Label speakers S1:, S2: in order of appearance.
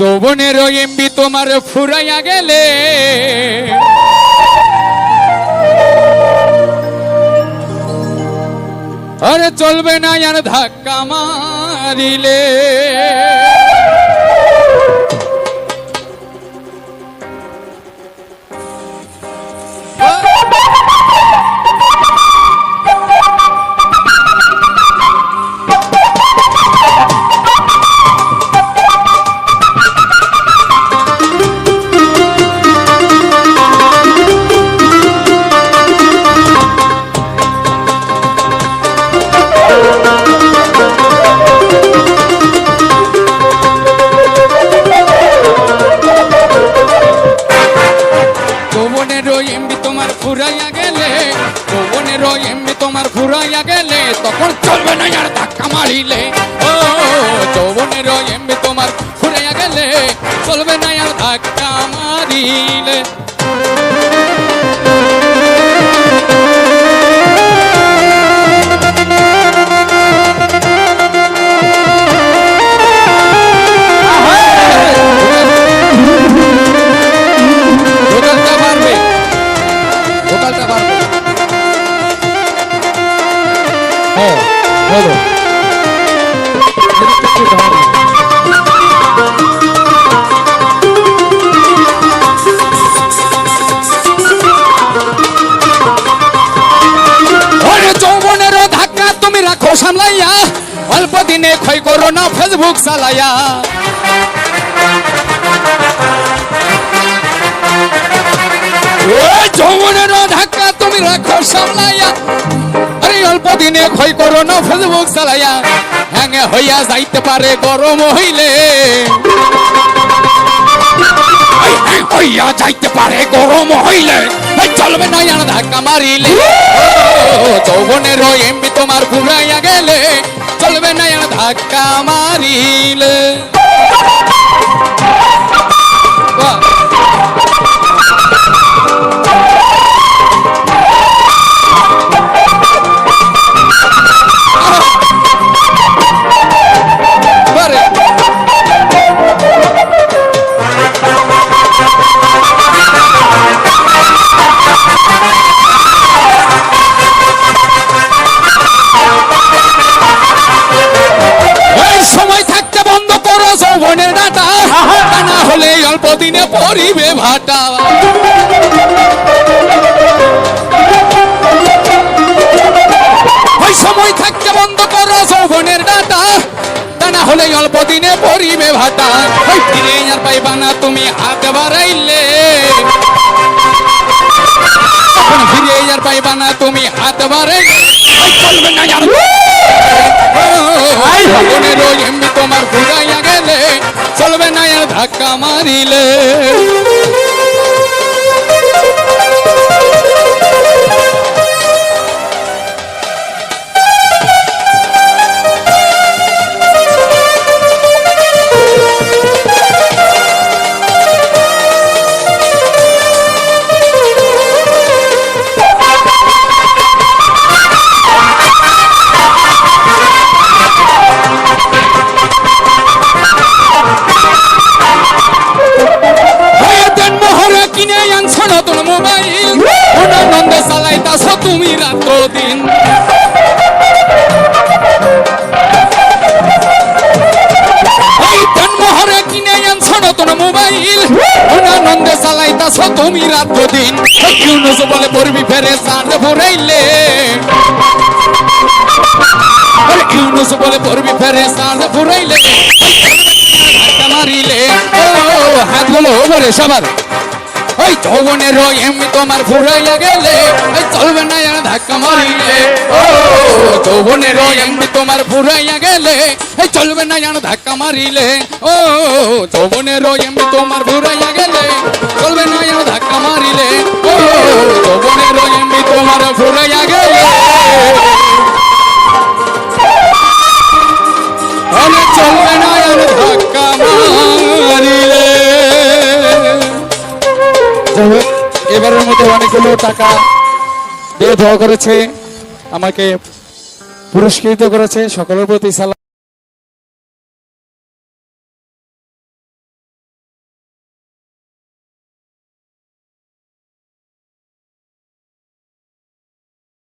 S1: যৌবনের এমবি তোমার ফুরাইয়া গেলে। আরে চলবে না আর ধাক্কা মারিলে। তোমার ফুরাইয়া গেলে যৌবনের এমনি তোমার ফুরাইয়া গেলে, তখন চলবে না আর ধাক্কা মারিলে। ও যৌবনের এমনি তোমার ফুরাইয়া গেলে, চলবে না আর ধাক্কা মারিলে। দিনে ক্ষয় করো না ফেসবুক চালাইয়া ওই যৌবনের ধাক্কা তুমি রাখো, সামলাইয়া। আরে অল্প দিনে ক্ষয় করো না ফেসবুক চালাইয়া। হ্যাঙে হইয়া যাইতে পারে গরম হইলে। হইয়া যাইতে পারে গরম হইলে। চলবে না ধাক্কা মারিলে। যৌবনের এমবি তোমার ফুরাইয়া গেলে। চলবে না ধাক্কা মারিলে। হলে অল্প দিনে পরিবে ভাটা। ওই সময় থাকতে বন্ধ করো যৌবনের ডাটা। তা না হলে অল্প দিনে পরিবে ভাটা। ওই ফিরে আর পাইবা না তুমি হাত বাড়াইলে। ফিরে আর পাইবা না তুমি হাত বাড়াইলে। চলবে না আর। তোমার চলবে কিনে আনছ নতুন মোবাইল আনন্দে চালাইতাছ তুমি রাত দিন বলে পড়বি ফেরে চাঁদ ভরাইলে ইউনুস বলে পড়বি ফেরে চাঁদ ভরাইলে মারিলে হাত হাতগুলো সবার ওই যৌবনের এমনি তোমার ফুরাইয়া গেলে ওই চলবে না আর ধাক্কা মারিলে। ও যৌবনের এমনি তোমার ফুরাইয়া গেলে এই চলবে না আর ধাক্কা মারিলে। ও যৌবনের এমনি তোমার ফুরাইয়া গেলে চলবে না ধাক্কা মারিলে। ও যৌবনের এমনি তোমার ফুরাইয়া
S2: যাই হোক এবারের মধ্যে অনেকগুলো টাকা দিয়ে করেছে আমাকে পুরস্কৃত করেছে সকলের প্রতি সালাম।